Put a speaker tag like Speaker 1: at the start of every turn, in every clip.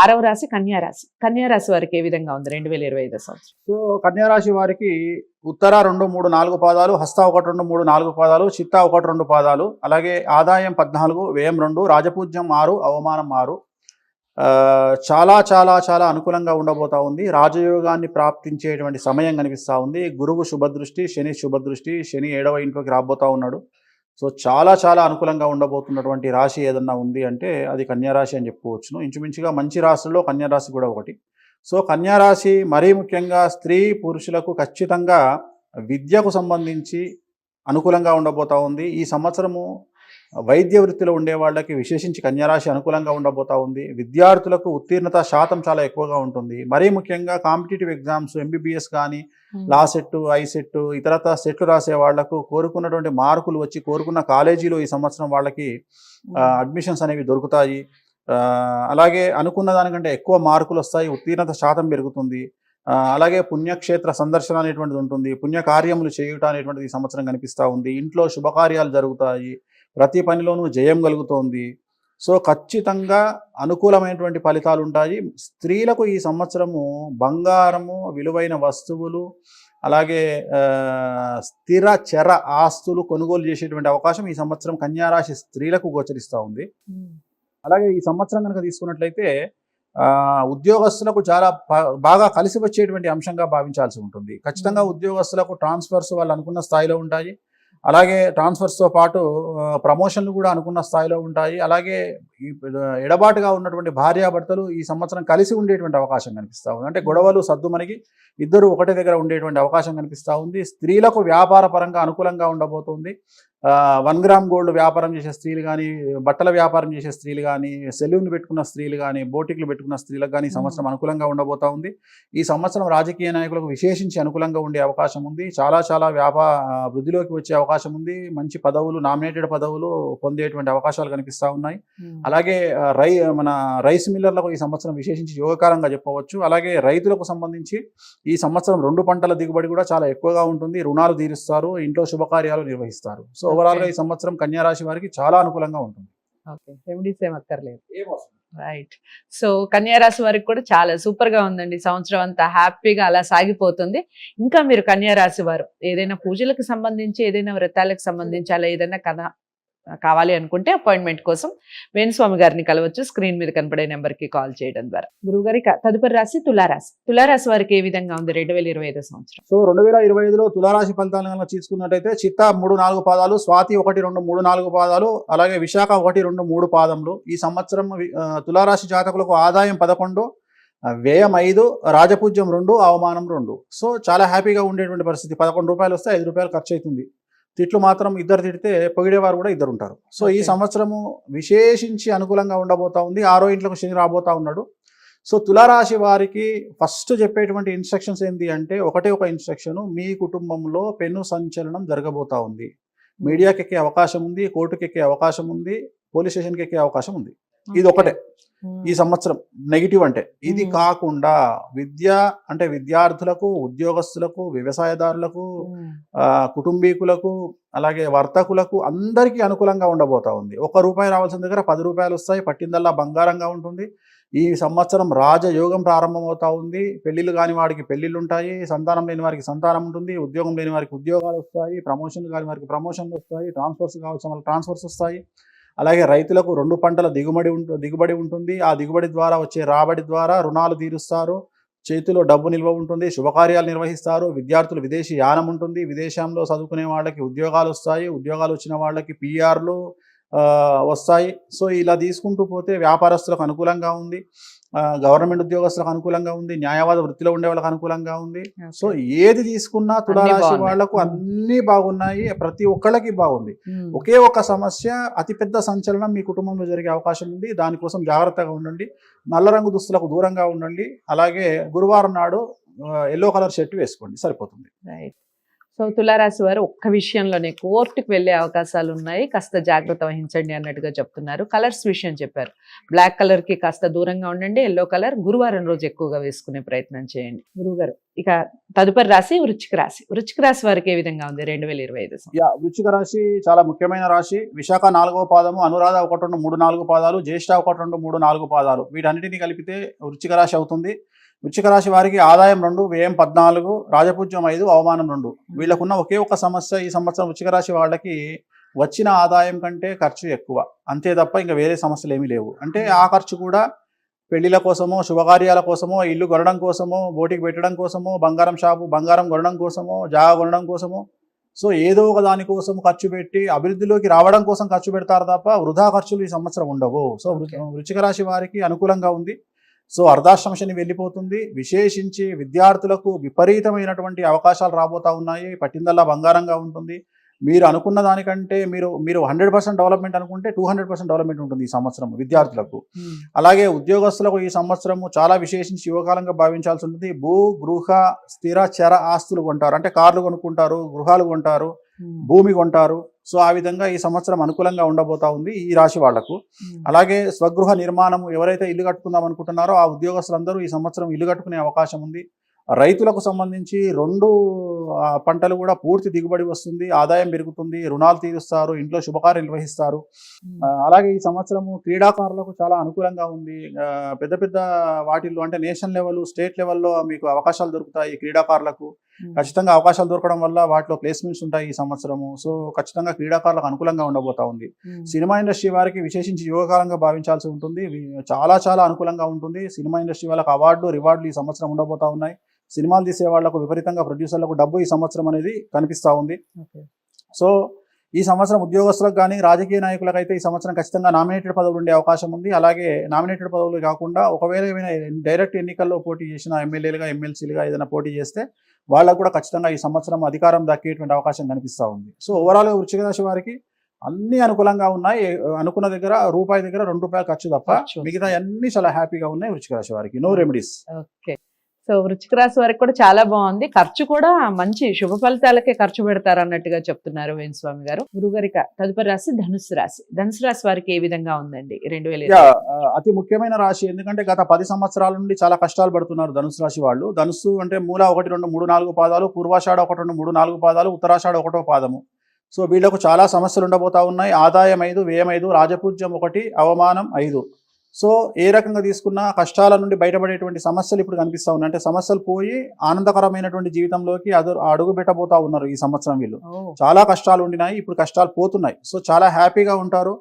Speaker 1: ఆరవ రాశి కన్యారాశి కన్యారాశి వారికి ఏ విధంగా ఉంది రెండు వేల ఇరవై ఐదో సంవత్సరం?
Speaker 2: సో కన్యారాశి వారికి ఉత్తర రెండు మూడు నాలుగు పాదాలు హస్త ఒకటి రెండు మూడు నాలుగు పాదాలు చిత్త ఒకటి రెండు పాదాలు అలాగే ఆదాయం పద్నాలుగు వ్యయం రెండు రాజపూజ్యం ఆరు అవమానం ఆరు. చాలా చాలా చాలా అనుకూలంగా ఉండబోతా ఉంది. రాజయోగాన్ని ప్రాప్తించేటువంటి సమయం కనిపిస్తూ ఉంది. గురువు శుభదృష్టి శని శుభదృష్టి శని ఏడవ ఇంట్లోకి రాబోతా ఉన్నాడు. సో చాలా చాలా అనుకూలంగా ఉండబోతున్నటువంటి రాశి ఏదన్నా ఉంది అంటే అది కన్యారాశి అని చెప్పుకోవచ్చును. ఇంచుమించుగా మంచి రాశుల్లో కన్యారాశి కూడా ఒకటి. సో కన్యారాశి మరీ ముఖ్యంగా స్త్రీ పురుషులకు ఖచ్చితంగా విద్యకు సంబంధించి అనుకూలంగా ఉండబోతా ఉంది. ఈ సంవత్సరము వైద్య వృత్తిలో ఉండే వాళ్ళకి విశేషించి కన్యారాశి అనుకూలంగా ఉండబోతా ఉంది. విద్యార్థులకు ఉత్తీర్ణత శాతం చాలా ఎక్కువగా ఉంటుంది. మరీ ముఖ్యంగా కాంపిటేటివ్ ఎగ్జామ్స్ ఎంబీబీఎస్ కానీ లా సెట్ ఐ సెట్ ఇతరత సెట్లు రాసే వాళ్ళకు కోరుకున్నటువంటి మార్కులు వచ్చి కోరుకున్న కాలేజీలో ఈ సంవత్సరం వాళ్ళకి అడ్మిషన్స్ అనేవి దొరుకుతాయి. అలాగే అనుకున్న దానికంటే ఎక్కువ మార్కులు వస్తాయి. ఉత్తీర్ణత శాతం పెరుగుతుంది. అలాగే పుణ్యక్షేత్ర సందర్శన అనేటువంటిది ఉంటుంది. పుణ్యకార్యములు చేయుట అనేటువంటిది ఈ సంవత్సరం కనిపిస్తూ ఉంది. ఇంట్లో శుభకార్యాలు జరుగుతాయి. ప్రతి పనిలోనూ జయం కలుగుతోంది. సో ఖచ్చితంగా అనుకూలమైనటువంటి ఫలితాలు ఉంటాయి స్త్రీలకు ఈ సంవత్సరము బంగారము విలువైన వస్తువులు అలాగే స్థిర చర ఆస్తులు కొనుగోలు చేసేటువంటి అవకాశం ఈ సంవత్సరం కన్యారాశి స్త్రీలకు గోచరిస్తూ ఉంది. అలాగే ఈ సంవత్సరం కనుక తీసుకున్నట్లయితే ఉద్యోగస్తులకు చాలా బాగా కలిసి వచ్చేటువంటి అంశంగా భావించాల్సి ఉంటుంది. ఖచ్చితంగా ఉద్యోగస్తులకు ట్రాన్స్ఫర్స్ వాళ్ళు అనుకున్న స్థాయిలో ఉంటాయి. అలాగే ట్రాన్స్ఫర్స్తో పాటు ప్రమోషన్లు కూడా అనుకున్న స్థాయిలో ఉంటాయి. అలాగే ఈ ఎడబాటుగా ఉన్నటువంటి భార్యాభర్తలు ఈ సంవత్సరం కలిసి ఉండేటువంటి అవకాశం కనిపిస్తూ ఉంది. అంటే గొడవలు సర్దుమణిగి ఇద్దరు ఒకటి దగ్గర ఉండేటువంటి అవకాశం కనిపిస్తూ ఉంది. స్త్రీలకు వ్యాపార పరంగా అనుకూలంగా ఉండబోతుంది. వన్ గ్రామ్ గోల్డ్ వ్యాపారం చేసే స్త్రీలు కానీ బట్టల వ్యాపారం చేసే స్త్రీలు కానీ సెలూన్ పెట్టుకున్న స్త్రీలు కానీ బోటిక్లు పెట్టుకున్న స్త్రీలకు కానీ ఈ సంవత్సరం అనుకూలంగా ఉండబోతా ఉంది. ఈ సంవత్సరం రాజకీయ నాయకులకు విశేషించి అనుకూలంగా ఉండే అవకాశం ఉంది. చాలా చాలా వ్యాపార వృద్ధిలోకి వచ్చే అవకాశం ఉంది. మంచి పదవులు నామినేటెడ్ పదవులు పొందేటువంటి అవకాశాలు కనిపిస్తూ ఉన్నాయి. అలాగే రై మన రైస్ మిల్లర్లకు ఈ సంవత్సరం విశేషించి యోగకారంగా చెప్పవచ్చు. అలాగే రైతులకు సంబంధించి ఈ సంవత్సరం రెండు పంటల దిగుబడి కూడా చాలా ఎక్కువగా ఉంటుంది. రుణాలు తీరుస్తారు. ఇంట్లో శుభకార్యాలు నిర్వహిస్తారు. సో ఓవరాల్గా ఈ సంవత్సరం కన్యా రాశి వారికి చాలా అనుకూలంగా ఉంటుంది.
Speaker 1: ఓకే. రెమెడీస్ ఏం అక్కర్లేదు రైట్. సో కన్యా రాశి వారికి కూడా చాలా సూపర్గా ఉందండి సంవత్సరం అంతా హ్యాపీగా అలా సాగిపోతుంది. ఇంకా మీరు కన్యా రాశి వారు ఏదైనా పూజలకు సంబంధించి ఏదైనా వ్రతాలకు సంబంధించి అలా ఏదైనా కథ కావాలి అనుకుంటే అపాయింట్మెంట్ కోసం వేణుస్వామి గారిని కలవచ్చు. స్క్రీన్ మీద కనపడే నెంబర్కి కాల్ చేయడం ద్వారా. గురుగారి క- తదుపరి రాశి తులారాశి. తులారాశి వారికి ఏ విధంగా ఉంది రెండు వేల ఇరవై ఐదో సంవత్సరం?
Speaker 2: సో రెండు వేల ఇరవై ఐదులో తులారాశి ఫలితాలను తీసుకున్నట్టయితే చిత్త మూడు నాలుగు పాదాలు స్వాతి ఒకటి రెండు మూడు నాలుగు పాదాలు అలాగే విశాఖ ఒకటి రెండు మూడు పాదములు. ఈ సంవత్సరం తులారాశి జాతకులకు ఆదాయం పదకొండు వ్యయం ఐదు రాజపూజ్యం రెండు అవమానం రెండు. సో చాలా హ్యాపీగా ఉండేటువంటి పరిస్థితి. పదకొండు రూపాయలు వస్తే ఐదు రూపాయలు ఖర్చు అవుతుంది. తిట్లు మాత్రం ఇద్దరు తిడితే పొగిడేవారు కూడా ఇద్దరు ఉంటారు. సో ఈ. సంవత్సరము విశేషించి అనుకూలంగా ఉండబోతా ఉంది. ఆరో ఇంట్లోకి శని రాబోతా ఉన్నాడు. సో తులారాశి వారికి ఫస్ట్ చెప్పేటువంటి ఇన్స్ట్రక్షన్స్ ఏంటి అంటే ఒకటే ఒక ఇన్స్ట్రక్షన్ మీ కుటుంబంలో పెను సంచలనం జరగబోతా ఉంది. మీడియాకి ఎక్కే అవకాశం ఉంది కోర్టుకి ఎక్కే అవకాశం ఉంది పోలీస్ స్టేషన్కి ఎక్కే అవకాశం ఉంది. ఇది ఒకటే. ఈ సంవత్సరం నెగిటివ్ అంటే. ఇది. కాకుండా విద్య అంటే విద్యార్థులకు ఉద్యోగస్తులకు వ్యవసాయదారులకు కుటుంబీకులకు అలాగే వర్తకులకు అందరికీ అనుకూలంగా ఉండబోతా ఉంది. ఒక రూపాయి రావాల్సిన దగ్గర పది రూపాయలు వస్తాయి పట్టిందల్లా బంగారంగా ఉంటుంది. ఈ సంవత్సరం రాజయోగం ప్రారంభమవుతా ఉంది. పెళ్ళిళ్ళు కాని వాడికి పెళ్ళిళ్ళు ఉంటాయి సంతానం లేని వారికి సంతానం ఉంటుంది ఉద్యోగం లేని వారికి ఉద్యోగాలు వస్తాయి ప్రమోషన్లు కాని వారికి ప్రమోషన్లు వస్తాయి ట్రాన్స్ఫర్స్ కావాల్సిన వాళ్ళకి ట్రాన్స్ఫర్స్ వస్తాయి. అలాగే రైతులకు రెండు పంటల దిగుబడి ఉంటు దిగుబడి ఉంటుంది. ఆ దిగుబడి ద్వారా వచ్చే రాబడి ద్వారా రుణాలు తీరుస్తారు. చేతిలో డబ్బు నిల్వ ఉంటుంది. శుభకార్యాలు నిర్వహిస్తారు. విద్యార్థులు విదేశీ యానం ఉంటుంది. విదేశంలో చదువుకునే వాళ్ళకి ఉద్యోగాలు వస్తాయి. ఉద్యోగాలు వచ్చిన వాళ్ళకి పిఆర్లు వస్తాయి. సో ఇలా తీసుకుంటూ పోతే వ్యాపారస్తులకు అనుకూలంగా ఉంది. గవర్నమెంట్ ఉద్యోగస్తులకు అనుకూలంగా ఉంది. న్యాయవాద వృత్తిలో ఉండే వాళ్ళకి అనుకూలంగా ఉంది. సో ఏది తీసుకున్నా తులారాశి.
Speaker 1: వాళ్ళకు.
Speaker 2: అన్ని బాగున్నాయి. ప్రతి ఒక్కళ్ళకి బాగుంది. ఒకే ఒక సమస్య అతిపెద్ద సంచలనం మీ కుటుంబంలో జరిగే అవకాశం ఉంది. దానికోసం జాగ్రత్తగా ఉండండి. నల్ల రంగు దుస్తులకు దూరంగా ఉండండి. అలాగే గురువారం నాడు ఎల్లో కలర్ షర్ట్ వేసుకోండి. సరిపోతుంది.
Speaker 1: రైట్ సో తులారాశి వారు ఒక్క విషయంలోనే కోర్టుకు వెళ్ళే అవకాశాలు ఉన్నాయి కాస్త జాగ్రత్త వహించండి అన్నట్టుగా చెప్తున్నారు. కలర్స్ విషయం చెప్పారు. బ్లాక్ కలర్కి కాస్త దూరంగా ఉండండి. ఎల్లో కలర్ గురువారం రోజు ఎక్కువగా వేసుకునే ప్రయత్నం చేయండి. గురుగారు ఇక తదుపరి రాశి వృచ్చిక రాశి. వృచ్చిక రాశి వారికి ఏ విధంగా ఉంది రెండు వేల ఇరవై ఐదు
Speaker 2: వృచ్చిక రాశి చాలా ముఖ్యమైన రాశి. విశాఖ నాలుగవ పాదము అనురాధ ఒకటి రెండు మూడు నాలుగు పాదాలు జ్యేష్ఠ ఒకటి రెండు మూడు నాలుగు పాదాలు. వీటన్నిటిని కలిపితే వృచ్చిక రాశి అవుతుంది. వృచ్చిక రాశి వారికి ఆదాయం రెండు వ్యయం పద్నాలుగు రాజపూజ్యం ఐదు అవమానం రెండు. వీళ్ళకున్న ఒకే ఒక సమస్య ఈ సంవత్సరం వృచ్చిక రాశి వాళ్ళకి వచ్చిన ఆదాయం కంటే ఖర్చు ఎక్కువ. అంతే తప్ప ఇంకా వేరే సమస్యలు ఏమీ లేవు. అంటే ఆ ఖర్చు కూడా పెళ్ళిల కోసమో శుభకార్యాల కోసమో ఇల్లు కొనడం కోసమో బోటికి పెట్టడం కోసమో బంగారం షాపు బంగారం కొనడం కోసమో జాగా కొనడం కోసమో. సో ఏదో ఒక దానికోసం ఖర్చు పెట్టి అభివృద్ధిలోకి రావడం కోసం ఖర్చు పెడతారు తప్ప వృధా ఖర్చులు ఈ సంవత్సరం ఉండవు. సో. వృచ్చిక రాశి వారికి అనుకూలంగా ఉంది. సో అర్ధాశ్రమ శని వెళ్ళిపోతుంది. విశేషించి విద్యార్థులకు విపరీతమైనటువంటి అవకాశాలు రాబోతా ఉన్నాయి. పట్టిందల్లా బంగారంగా ఉంటుంది. మీరు అనుకున్న దానికంటే మీరు మీరు హండ్రెడ్ పర్సెంట్ డెవలప్మెంట్ అనుకుంటే టూ హండ్రెడ్ పర్సెంట్ డెవలప్మెంట్ ఉంటుంది ఈ సంవత్సరం విద్యార్థులకు. అలాగే ఉద్యోగస్తులకు ఈ సంవత్సరము చాలా విశేషించి యువకాలంగా భావించాల్సి ఉంటుంది. భూ గృహ స్థిర చర ఆస్తులు కొంటారు. అంటే కార్లు కొనుక్కుంటారు గృహాలు కొంటారు. భూమి కొంటారు. సో ఆ విధంగా ఈ సంవత్సరం అనుకూలంగా ఉండబోతా ఉంది ఈ రాశి వాళ్ళకు అలాగే స్వగృహ నిర్మాణం ఎవరైతే ఇల్లు కట్టుకుందాం అనుకుంటున్నారో ఆ ఉద్యోగస్తులందరూ ఈ సంవత్సరం ఇల్లు కట్టుకునే అవకాశం ఉంది. రైతులకు సంబంధించి రెండు పంటలు కూడా పూర్తి దిగుబడి వస్తుంది ఆదాయం పెరుగుతుంది రుణాలు తీరుస్తారు ఇంట్లో శుభకార్యం నిర్వహిస్తారు. అలాగే ఈ సంవత్సరము క్రీడాకారులకు చాలా అనుకూలంగా ఉంది. పెద్ద పెద్ద వాటిల్లో అంటే నేషనల్ లెవెల్ స్టేట్ లెవెల్లో మీకు అవకాశాలు దొరుకుతాయి క్రీడాకారులకు. ఖచ్చితంగా అవకాశాలు దొరకడం వల్ల వాటిలో ప్లేస్మెంట్స్ ఉంటాయి ఈ సంవత్సరము. సో ఖచ్చితంగా క్రీడాకారులకు అనుకూలంగా ఉండబోతా ఉంది. సినిమా ఇండస్ట్రీ వారికి విశేషించి యువకాలంగా భావించాల్సి ఉంటుంది. చాలా చాలా అనుకూలంగా ఉంటుంది. సినిమా ఇండస్ట్రీ వాళ్ళకి అవార్డు రివార్డులు ఈ సంవత్సరం ఉండబోతా ఉన్నాయి. సినిమాలు తీసే వాళ్ళకు విపరీతంగా ప్రొడ్యూసర్లకు డబ్బు ఈ సంవత్సరం అనేది కనిపిస్తూ ఉంది. సో ఈ సంవత్సరం ఉద్యోగస్తులకు కానీ రాజకీయ నాయకులకు అయితే ఈ సంవత్సరం ఖచ్చితంగా నామినేటెడ్ పదవులు ఉండే అవకాశం ఉంది. అలాగే నామినేటెడ్ పదవులు కాకుండా ఒకవేళ ఏమైనా డైరెక్ట్ ఎన్నికల్లో పోటీ చేసిన ఎమ్మెల్యేలుగా ఎమ్మెల్సీలుగా ఏదైనా పోటీ చేస్తే వాళ్ళకు కూడా ఖచ్చితంగా ఈ సంవత్సరం అధికారం దక్కేటువంటి అవకాశం కనిపిస్తూ ఉంది. సో ఓవరాల్గా వృశ్చిక రాశి వారికి అన్ని అనుకూలంగా ఉన్నాయి. అనుకున్న దగ్గర రూపాయి దగ్గర రెండు రూపాయలు ఖర్చు తప్ప. మిగతా అన్ని చాలా హ్యాపీగా ఉన్నాయి వృశ్చిక రాశి వారికి. No remedies
Speaker 1: okay. సో వృచ్చిక రాశి వారికి కూడా చాలా బాగుంది. ఖర్చు కూడా మంచి శుభ ఫలితాలకే ఖర్చు పెడతారు అన్నట్టుగా చెప్తున్నారు వేణుస్వామి గారు. గురుగారిక తదుపరి రాశి ధనుసు రాశి. ధనుసు రాశి వారికి ఏ విధంగా ఉందండి? రెండు వేల
Speaker 2: అతి ముఖ్యమైన రాశి. ఎందుకంటే గత పది సంవత్సరాల నుండి చాలా కష్టాలు పడుతున్నారు ధనుసు రాశి వాళ్ళు. ధనుసు అంటే మూల ఒకటి రెండు మూడు నాలుగు పాదాలు పూర్వాషాఢ ఒకటి రెండు మూడు నాలుగు పాదాలు ఉత్తరాషాఢ ఒకటో పాదము. సో వీళ్ళకు చాలా సమస్యలు ఉండబోతా ఉన్నాయి. ఆదాయం ఐదు వ్యయం ఐదు రాజపూజ్యం ఒకటి అవమానం ఐదు. సో ఏ రకంగా తీసుకున్నా కష్టాల నుండి బయటపడేటువంటి సమస్యలు ఇప్పుడు కనిపిస్తా ఉన్నాయి. అంటే సమస్యలు పోయి ఆనందకరమైనటువంటి జీవితంలోకి అదు అడుగు పెట్టబోతా ఉన్నారు ఈ సంవత్సరం వీళ్ళు. చాలా కష్టాలు ఉండినాయి ఇప్పుడు కష్టాలు పోతున్నాయి. సో చాలా హ్యాపీగా ఉంటారు.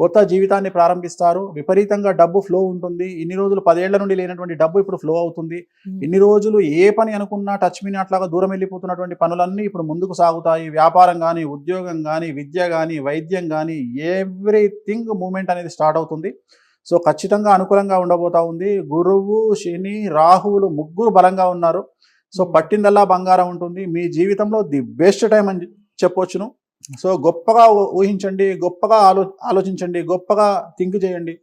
Speaker 2: కొత్త జీవితాన్ని ప్రారంభిస్తారు. విపరీతంగా డబ్బు ఫ్లో ఉంటుంది. ఇన్ని రోజులు పదేళ్ళ నుండి లేనటువంటి డబ్బు ఇప్పుడు ఫ్లో అవుతుంది. ఇన్ని రోజులు ఏ పని అనుకున్నా టచ్ మిని అట్లాగా దూరం వెళ్ళిపోతున్నటువంటి పనులన్నీ ఇప్పుడు ముందుకు సాగుతాయి. వ్యాపారం కానీ ఉద్యోగం కానీ విద్య కానీ వైద్యం కానీ ఎవ్రీథింగ్ మూమెంట్ అనేది స్టార్ట్ అవుతుంది. సో ఖచ్చితంగా అనుకూలంగా ఉండబోతా ఉంది. గురువు శని రాహువులు ముగ్గురు బలంగా ఉన్నారు. సో పట్టిందల్లా బంగారం ఉంటుంది. మీ జీవితంలో ది బెస్ట్ టైం అని చెప్పొచ్చును. సో గొప్పగా ఊహించండి గొప్పగా ఆలో ఆలోచించండి గొప్పగా థింక్ చేయండి.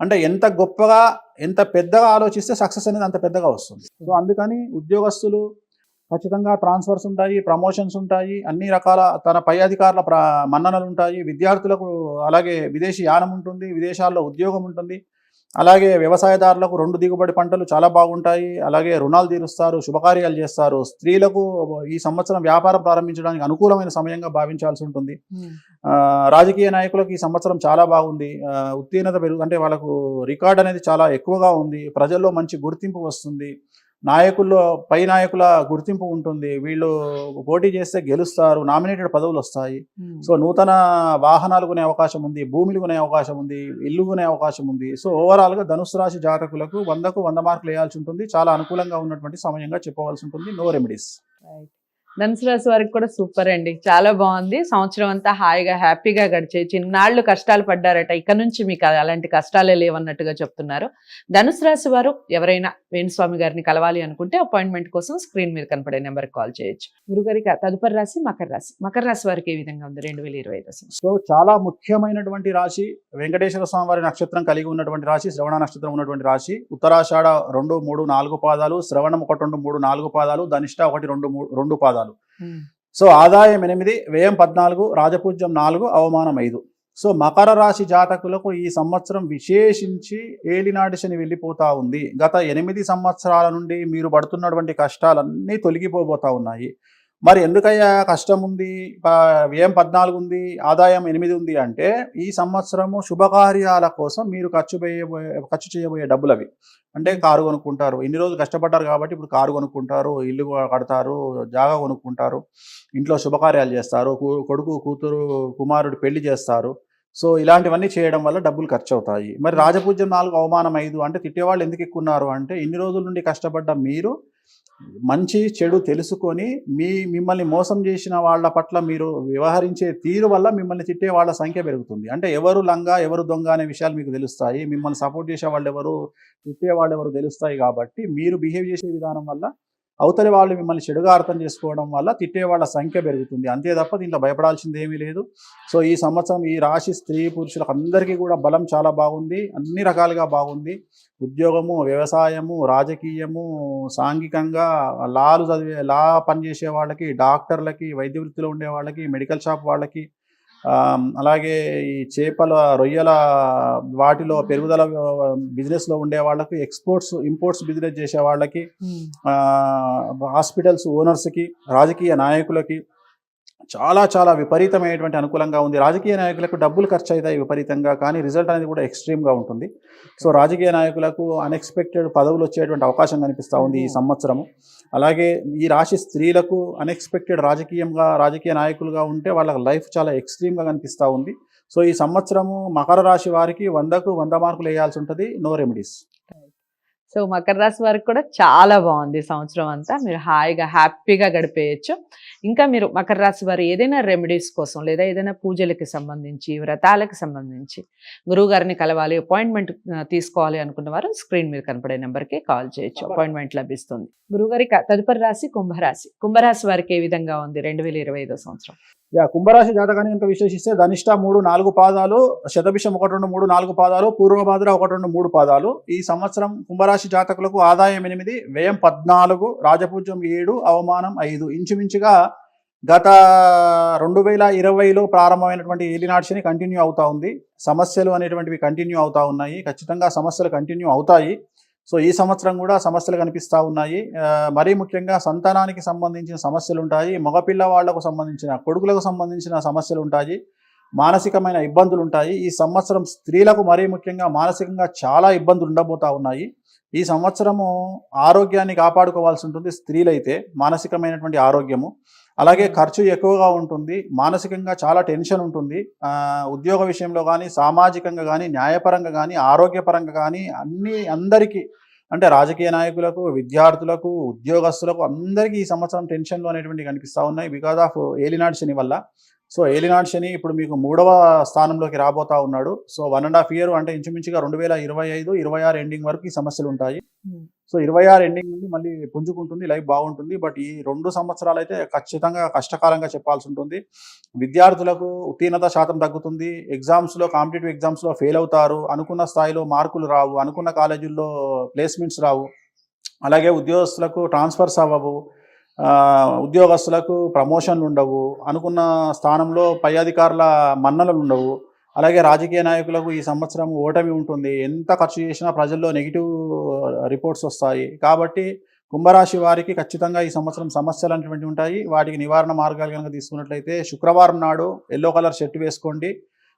Speaker 2: అంటే ఎంత గొప్పగా ఎంత పెద్దగా ఆలోచిస్తే సక్సెస్ అనేది అంత పెద్దగా వస్తుంది. సో అందుకని ఉద్యోగస్తులు ఖచ్చితంగా ట్రాన్స్ఫర్స్ ఉంటాయి ప్రమోషన్స్ ఉంటాయి అన్ని రకాల తన పై అధికారుల ప్ర మన్ననలు ఉంటాయి. విద్యార్థులకు అలాగే విదేశీ యానం ఉంటుంది విదేశాల్లో ఉద్యోగం ఉంటుంది. అలాగే వ్యవసాయదారులకు రెండు దిగుబడి పంటలు చాలా బాగుంటాయి. అలాగే రుణాలు తీరుస్తారు శుభకార్యాలు చేస్తారు. స్త్రీలకు ఈ సంవత్సరం వ్యాపారం ప్రారంభించడానికి అనుకూలమైన సమయంగా భావించాల్సి ఉంటుంది. రాజకీయ నాయకులకు ఈ సంవత్సరం చాలా బాగుంది. ఉత్తీర్ణత పెరుగు అంటే వాళ్ళకు రికార్డ్ అనేది చాలా ఎక్కువగా ఉంది. ప్రజల్లో మంచి గుర్తింపు వస్తుంది. నాయకుల్లో పై నాయకుల గుర్తింపు ఉంటుంది. వీళ్ళు పోటీ చేస్తే గెలుస్తారు. నామినేటెడ్ పదవులు వస్తాయి. సో నూతన వాహనాలు కొనే అవకాశం ఉంది. భూములు కొనే అవకాశం ఉంది. ఇల్లు కొనే అవకాశం ఉంది. సో ఓవరాల్గా ధనుసు రాశి జాతకులకు వందకు వంద మార్కులు వేయాల్సి ఉంటుంది. చాలా అనుకూలంగా ఉన్నటువంటి సమయంగా చెప్పవలసి ఉంటుంది. No remedies.
Speaker 1: ధనుసు రాశి వారికి కూడా సూపర్ అండి. చాలా బాగుంది. సంవత్సరం అంతా హాయిగా హ్యాపీగా గడిచే చిన్నాళ్ళు కష్టాలు పడ్డారట. ఇక నుంచి మీకు అలాంటి కష్టాలే లేవన్నట్టుగా చెప్తున్నారు. ధనుసు రాశి వారు ఎవరైనా వేణుస్వామి గారిని కలవాలి అనుకుంటే అపాయింట్మెంట్ కోసం స్క్రీన్ మీద కనపడే నెంబర్కి కాల్ చేయొచ్చు. గురుగారికి తదుపరి రాశి మకర రాశి. మకర రాశి వారికి ఏ విధంగా ఉంది రెండు వేల ఇరవై
Speaker 2: సో చాలా ముఖ్యమైనటువంటి రాశి వెంకటేశ్వర స్వామి వారి నక్షత్రం కలిగి ఉన్నటువంటి రాశి శ్రవణ నక్షత్రం ఉన్నటువంటి రాశి. ఉత్తరాషాఢ రెండు మూడు నాలుగు పాదాలు శ్రవణం ఒకటి రెండు మూడు నాలుగు పాదాలు ధనిష్ట ఒకటి రెండు మూడు రెండు పాదాలు. సో ఆదాయం ఎనిమిది వ్యయం పద్నాలుగు రాజపూజ్యం నాలుగు అవమానం ఐదు. సో మకర రాశి జాతకులకు ఈ సంవత్సరం విశేషించి ఏలినాటి శని వెళ్ళిపోతా ఉంది. గత ఎనిమిది సంవత్సరాల నుండి మీరు పడుతున్నటువంటి కష్టాలన్నీ తొలగిపోబోతా ఉన్నాయి. మరి ఎందుకయ్యా కష్టం ఉంది? వ్యయం పద్నాలుగు ఉంది ఆదాయం ఎనిమిది ఉంది అంటే ఈ సంవత్సరము శుభకార్యాల కోసం మీరు ఖర్చు చేయబోయే ఖర్చు చేయబోయే డబ్బులు అవి అంటే కారు కొనుక్కుంటారు. ఇన్ని రోజులు కష్టపడ్డారు కాబట్టి ఇప్పుడు కారు కొనుక్కుంటారు ఇల్లు కడతారు జాగా కొనుక్కుంటారు ఇంట్లో శుభకార్యాలు చేస్తారు కొడుకు కూతురు కుమారుడు పెళ్ళి చేస్తారు. సో ఇలాంటివన్నీ చేయడం వల్ల డబ్బులు ఖర్చు అవుతాయి మరి రాజపూజ్యం నాలుగు అవమానం ఐదు అంటే తిట్టేవాళ్ళు ఎందుకు ఎక్కున్నారు అంటే ఇన్ని రోజుల నుండి కష్టపడ్డ మీరు మంచి చెడు తెలుసుకొని మీ మిమ్మల్ని మోసం చేసిన వాళ్ళ పట్ల మీరు వ్యవహరించే తీరు వల్ల మిమ్మల్ని తిట్టే వాళ్ళ సంఖ్య పెరుగుతుంది. అంటే ఎవరు లంగా ఎవరు దొంగ అనే విషయాలు మీకు తెలుస్తాయి. మిమ్మల్ని సపోర్ట్ చేసే వాళ్ళు ఎవరు తిట్టే వాళ్ళు ఎవరు తెలుస్తాయి కాబట్టి మీరు బిహేవ్ చేసే విధానం వల్ల అవతలి వాళ్ళు మిమ్మల్ని చెడుగా అర్థం చేసుకోవడం వల్ల తిట్టే వాళ్ళ సంఖ్య పెరుగుతుంది. అంతే తప్ప దీంట్లో భయపడాల్సింది ఏమీ లేదు. సో ఈ సంవత్సరం ఈ రాశి స్త్రీ పురుషులకు అందరికీ కూడా బలం చాలా బాగుంది. అన్ని రకాలుగా బాగుంది. ఉద్యోగము వ్యవసాయము రాజకీయము సాంఘికంగా లాలు చదివే లా పనిచేసే వాళ్ళకి డాక్టర్లకి వైద్య వృత్తిలో ఉండే వాళ్ళకి మెడికల్ షాప్ వాళ్ళకి అలాగే ఈ చేపల రొయ్యల వాటిలో పెరుగుదల బిజినెస్లో ఉండే వాళ్ళకి ఎక్స్పోర్ట్స్ ఇంపోర్ట్స్ బిజినెస్ చేసే వాళ్ళకి హాస్పిటల్స్ ఓనర్స్కి రాజకీయ నాయకులకి చాలా చాలా విపరీతమైనటువంటి అనుకూలంగా ఉంది. రాజకీయ నాయకులకు డబ్బులు ఖర్చు అవుతాయి విపరీతంగా కానీ రిజల్ట్ అనేది కూడా ఎక్స్ట్రీమ్గా ఉంటుంది. సో రాజకీయ నాయకులకు అన్ఎక్స్పెక్టెడ్ పదవులు వచ్చేటువంటి అవకాశం కనిపిస్తూ ఉంది ఈ సంవత్సరము. అలాగే ఈ రాశి స్త్రీలకు అన్ఎక్స్పెక్టెడ్ రాజకీయంగా రాజకీయ నాయకులుగా ఉంటే వాళ్ళ లైఫ్ చాలా ఎక్స్ట్రీమ్గా కనిపిస్తూ ఉంది. సో ఈ సంవత్సరము మకర రాశి వారికి వందకు వంద మార్కులు వేయాల్సి ఉంటుంది. నో రెమెడీస్
Speaker 1: సో మకర రాశి వారికి కూడా చాలా బాగుంది సంవత్సరం అంతా. మీరు హాయిగా హ్యాపీగా గడిపేయచ్చు. ఇంకా మీరు మకర రాశి వారు ఏదైనా రెమెడీస్ కోసం లేదా ఏదైనా పూజలకి సంబంధించి వ్రతాలకు సంబంధించి గురువు గారిని కలవాలి అపాయింట్మెంట్ తీసుకోవాలి అనుకున్న వారు స్క్రీన్ మీద కనపడే నెంబర్కి కాల్ చేయొచ్చు. అపాయింట్మెంట్ లభిస్తుంది. గురుగారి క- తదుపరి రాశి కుంభరాశి. కుంభరాశి వారికి ఏ విధంగా ఉంది రెండు వేల ఇరవై ఐదో సంవత్సరం?
Speaker 2: యా కుంభరాశి జాతకాన్ని కనుక విశేషిస్తే ధనిష్ట మూడు నాలుగు పాదాలు శతభిషం ఒకటి రెండు మూడు నాలుగు పాదాలు పూర్వభాద్ర ఒకటి రెండు మూడు పాదాలు. ఈ సంవత్సరం కుంభరాశి జాతకులకు ఆదాయం ఎనిమిది వ్యయం పద్నాలుగు రాజపూజ్యం ఏడు అవమానం ఐదు. ఇంచుమించుగా గత రెండు వేల ఇరవైలో ప్రారంభమైనటువంటి ఏలినాటి కంటిన్యూ అవుతా ఉంది. సమస్యలు అనేటువంటివి కంటిన్యూ అవుతా ఉన్నాయి. ఖచ్చితంగా సమస్యలు కంటిన్యూ అవుతాయి. సో ఈ సంవత్సరం కూడా సమస్యలు కనిపిస్తూ ఉన్నాయి. మరీ ముఖ్యంగా సంతానానికి సంబంధించిన సమస్యలు ఉంటాయి. మగపిల్లవాళ్ళకు సంబంధించిన కొడుకులకు సంబంధించిన సమస్యలు ఉంటాయి. మానసికమైన ఇబ్బందులు ఉంటాయి. ఈ సంవత్సరం స్త్రీలకు మరీ ముఖ్యంగా మానసికంగా చాలా ఇబ్బందులు ఉండబోతా ఉన్నాయి. ఈ సంవత్సరము ఆరోగ్యాన్ని కాపాడుకోవాల్సి ఉంటుంది స్త్రీలైతే మానసికమైనటువంటి ఆరోగ్యము. అలాగే ఖర్చు ఎక్కువగా ఉంటుంది మానసికంగా చాలా టెన్షన్ ఉంటుంది. ఉద్యోగ విషయంలో కానీ సామాజికంగా కానీ న్యాయపరంగా కానీ ఆరోగ్యపరంగా కానీ అన్ని అందరికీ అంటే రాజకీయ నాయకులకు విద్యార్థులకు ఉద్యోగస్తులకు అందరికీ ఈ సంవత్సరం టెన్షన్లు అనేటువంటి కనిపిస్తూ ఉన్నాయి. బికాజ్ ఆఫ్ ఏలినాడు శని వల్ల సో ఏలినాడు శని ఇప్పుడు మీకు మూడవ స్థానంలోకి రాబోతా ఉన్నాడు. So one and half year అంటే ఇంచుమించుగా రెండు వేల ఇరవై ఐదు ఇరవై ఆరు ఎండింగ్ వరకు ఈ సమస్యలు ఉంటాయి. సో ఇరవై ఆరు ఎండింగ్ నుండి మళ్ళీ పుంజుకుంటుంది లైఫ్ బాగుంటుంది. బట్ ఈ రెండు సంవత్సరాలు అయితే ఖచ్చితంగా కష్టకాలంగా చెప్పాల్సి ఉంటుంది. విద్యార్థులకు ఉత్తీర్ణత శాతం తగ్గుతుంది. ఎగ్జామ్స్లో కాంపిటేటివ్ ఎగ్జామ్స్లో ఫెయిల్ అవుతారు. అనుకున్న స్థాయిలో మార్కులు రావు. అనుకున్న కాలేజీల్లో ప్లేస్మెంట్స్ రావు. అలాగే ఉద్యోగస్తులకు ట్రాన్స్ఫర్స్ అవ్వవు. ఉద్యోగస్తులకు ప్రమోషన్లు ఉండవు. అనుకున్న స్థానంలో పై అధికారుల మన్ననలు ఉండవు. అలాగే రాజకీయ నాయకులకు ఈ సంవత్సరం ఓటమి ఉంటుంది. ఎంత ఖర్చు చేసినా ప్రజల్లో నెగిటివ్ రిపోర్ట్స్ వస్తాయి. కాబట్టి కుంభరాశి వారికి ఖచ్చితంగా ఈ సంవత్సరం సమస్యలు అనేటువంటి ఉంటాయి. వాటికి నివారణ మార్గాలు కనుక తీసుకున్నట్లయితే శుక్రవారం నాడు ఎల్లో కలర్ షర్ట్ వేసుకోండి.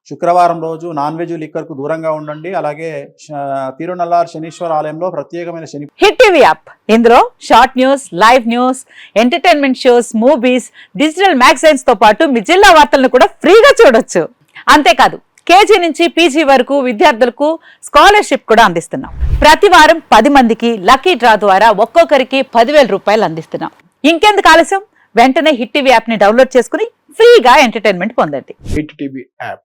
Speaker 2: శుక్రవారం రోజు నాన్ వెజ్ లిక్కర్కు దూరంగా ఉండండి. అలాగే తిరునల్లార్ శనీశ్వర ఆలయంలో ప్రత్యేకమైన శని
Speaker 3: హిట్ టీవీ యాప్. ఇందులో short news live news entertainment shows movies digital మ్యాగజైన్స్తో పాటు మీ జిల్లా వార్తలను కూడా ఫ్రీగా చూడొచ్చు. అంతేకాదు కేజీ నుంచి పీజీ వరకు విద్యార్థులకు స్కాలర్షిప్ కూడా అందిస్తున్నాం. ప్రతి వారం పది మందికి లక్కీ డ్రా ద్వారా ఒక్కొక్కరికి పదివేల రూపాయలు అందిస్తున్నాం. ఇంకెందుకు ఆలస్యం? వెంటనే హిట్ టీవీ యాప్ని డౌన్లోడ్ చేసుకుని ఫ్రీగా ఎంటర్టైన్మెంట్ పొందండి.
Speaker 4: Hit TV app.